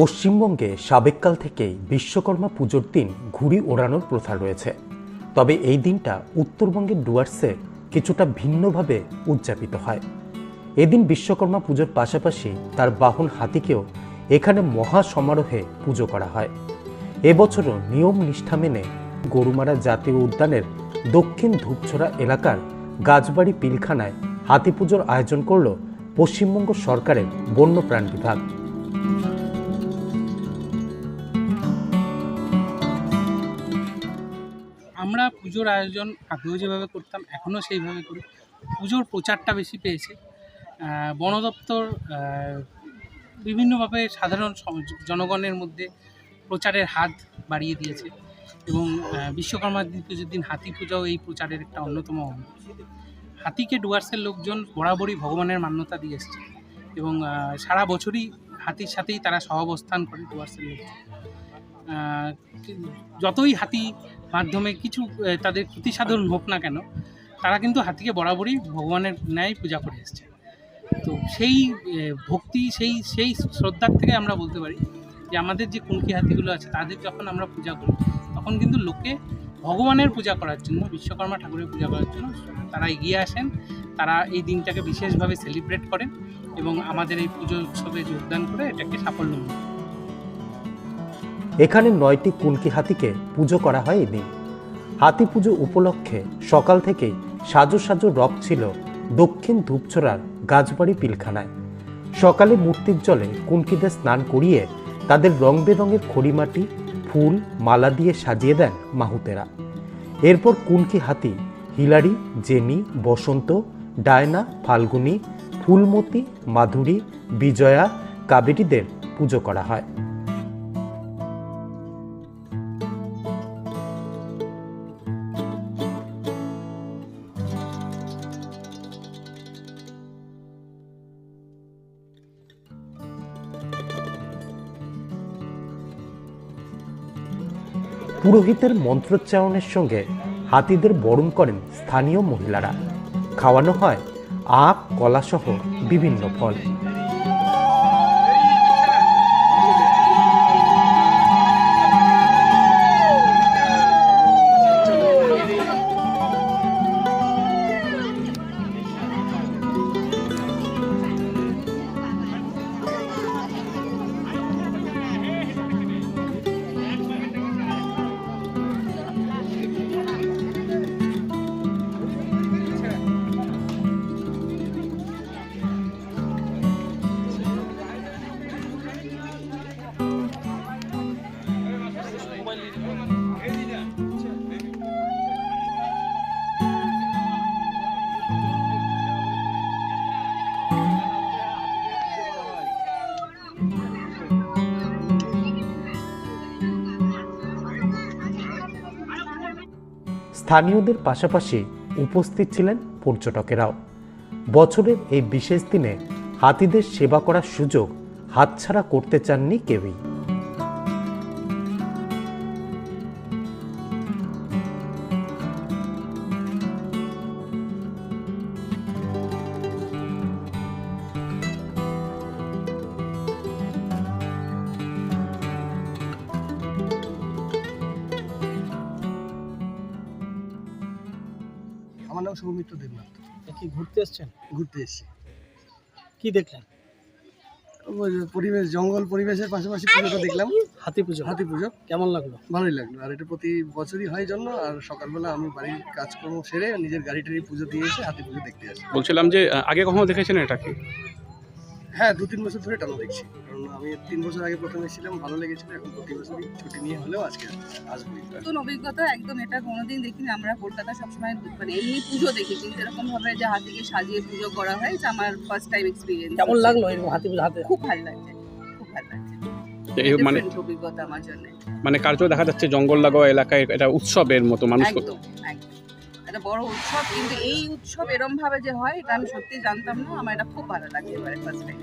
পশ্চিমবঙ্গে সাবেককাল থেকেই বিশ্বকর্মা পুজোর দিন ঘুড়ি ওড়ানোর প্রথা রয়েছে। তবে এই দিনটা উত্তরবঙ্গের ডুয়ার্সে কিছুটা ভিন্নভাবে উদযাপিত হয়। এদিন বিশ্বকর্মা পুজোর পাশাপাশি তার বাহন হাতিকেও এখানে মহা সমারোহে পুজো করা হয়। এবছরও নিয়ম নিষ্ঠা মেনে গরুমারা জাতীয় উদ্যানের দক্ষিণ ধূপছড়া এলাকার গাছবাড়ি পিলখানায় হাতি পুজোর আয়োজন করল পশ্চিমবঙ্গ সরকারের বন্যপ্রাণ বিভাগ। আমরা পুজোর আয়োজন আগেও যেভাবে করতাম, এখনও সেইভাবে করি। পুজোর প্রচারটা বেশি পেয়েছে। বন দপ্তর বিভিন্নভাবে সাধারণ জনগণের মধ্যে প্রচারের হাত বাড়িয়ে দিয়েছে এবং বিশ্বকর্মা পুজোর দিন হাতি পূজাও এই প্রচারের একটা অন্যতম অঙ্গ। হাতিকে ডুয়ার্সের লোকজন বরাবরই ভগবানের মান্যতা দিয়ে এসছে এবং সারা বছরই হাতির সাথেই তারা সহাবস্থান করে ডুয়ার্সের লোকজন। যতই হাতি মাধ্যমে কিছু তাদের ক্ষতি সাধন হোক না কেন, তারা কিন্তু হাতিকে বরাবরই ভগবানের ন্যায় পূজা করে এসছে। তো সেই ভক্তি, সেই সেই শ্রদ্ধার থেকে আমরা বলতে পারি যে আমাদের যে কুঙ্কি হাতিগুলো আছে, তাদের যখন আমরা পূজা করি, তখন কিন্তু লোকে ভগবানের পূজা করার জন্য, বিশ্বকর্মা ঠাকুরের পূজা করার জন্য তারা এগিয়ে আসেন, তারা এই দিনটাকে বিশেষভাবে সেলিব্রেট করেন এবং আমাদের এই পুজো উৎসবে যোগদান করে এটাকে সাফল্য এখানে নয়টি কুনকি হাতিকে পুজো করা হয় এদিন। হাতি পুজো উপলক্ষে সকাল থেকেই সাজো সাজো রব ছিল দক্ষিণ ধূপছড়ার গাছবাড়ি পিলখানায়। সকালে মূর্তির জলে কুনকিদের স্নান করিয়ে তাদের রং বেরঙের খড়িমাটি, ফুল, মালা দিয়ে সাজিয়ে দেন মাহুতেরা। এরপর কুনকি হাতি Hillary, Jenny, Basanta, Diana, Falguni, Phulmati, Madhuri, Bijoya, কাবেরীদের পুজো করা হয়। পুরোহিতের মন্ত্রোচ্চারণের সঙ্গে হাতিদের বরণ করেন স্থানীয় মহিলারা। খাওয়ানো হয় আখ কলাসহ বিভিন্ন ফল। স্থানীয়দের পাশাপাশি উপস্থিত ছিলেন পর্যটকেরাও। বছরের এই বিশেষ দিনে হাতিদের সেবা করার সুযোগ হাতছাড়া করতে চাননি কেউই। সৌমিত্র দেবনাথ। কি ঘুরতে এসছেন? ঘুরতে এসেছি। কি দেখলেন? পরিবেশ জঙ্গল পরিবেশের পাশাপাশি পুজোটা দেখলাম। হাতি পুজো। হাতি পুজো। কেমন লাগল? ভালোই লাগল। আর এটা প্রতি বছরই হয় জন্য আর সকালবেলা আমি বাড়ির কাজকর্ম সেরে নিজের গাড়ি টাড়ি পুজো দিয়ে এসে হাতি পুজো দেখতে আসি। বলছিলাম যে আগে কখনো দেখেছেন এটাকে হ্যাঁ দু তিন বছর ধরে টানা দেখছি। কারণ আমি তিন বছর আগে প্রথমে এসেছিলাম ভালো লেগেছিল এখন প্রতি বছরই ছুটি নিয়ে হলেও আজকে আসবোই। নতুন অভিজ্ঞতা একদম এটা কোনোদিন দেখিনি। আমরা কলকাতা সবসময় মানে এমনি পুজো দেখি কিন্তু এরকম ভাবে যে হাতিকে সাজিয়ে পুজো করা হয় এটা আমার ফার্স্ট টাইম এক্সপিরিয়েন্স কেমন লাগল এরকম হাতি পুজো হাতে? খুব ভালো লাগছে খুব ভালো লাগছে। মানে অভিজ্ঞতা আমার জন্য। মানে কার্য দেখা যাচ্ছে জঙ্গল লাগোয়া এলাকায় এটা উৎসবের মতো মানুষ একদম একদম। একটা বড় উৎসব, কিন্তু এই উৎসব এরম ভাবে যে হয়, এটা আমি সত্যি জানতাম না। আমার এটা খুব ভালো লাগে এবারে ফার্স্ট টাইম